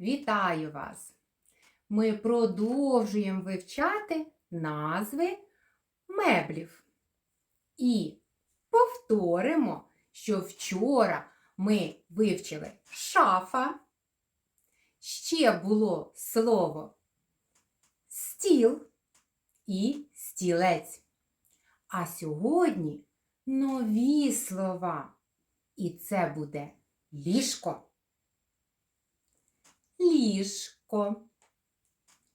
Вітаю вас! Ми продовжуємо вивчати назви меблів. І повторимо, що вчора ми вивчили шафа. Ще було слово стіл і стілець. А сьогодні нові слова. І це буде ліжко. Ліжко.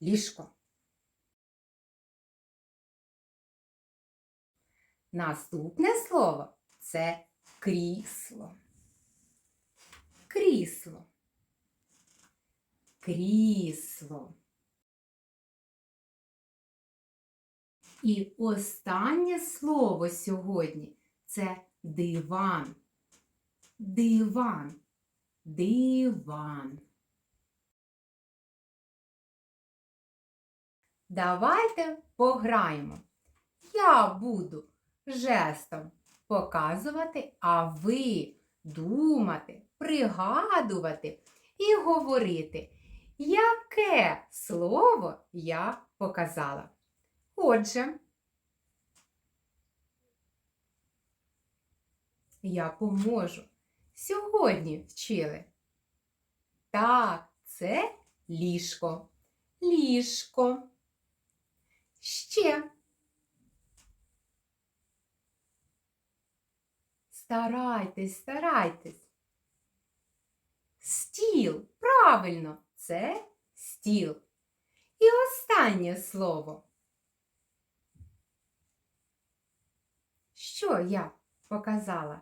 Ліжко. Наступне слово це крісло. Крісло. Крісло. І останнє слово сьогодні це диван. Диван. Диван. Давайте пограємо. Я буду жестом показувати, а ви думати, пригадувати і говорити, яке слово я показала. Отже, я поможу. Сьогодні вчили. Так, це ліжко. Ліжко. Ще. Старайтесь, старайтесь. Стіл. Правильно, це стіл. І останнє слово. Що я показала?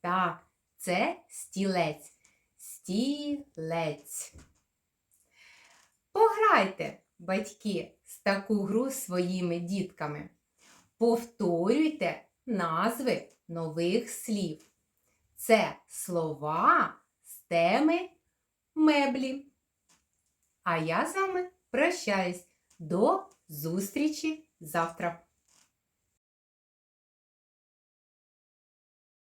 Так, це стілець. Стілець. Пограйте, батьки, з таку гру своїми дітками. Повторюйте назви нових слів. Це слова з теми меблі. А я з вами прощаюсь. До зустрічі завтра!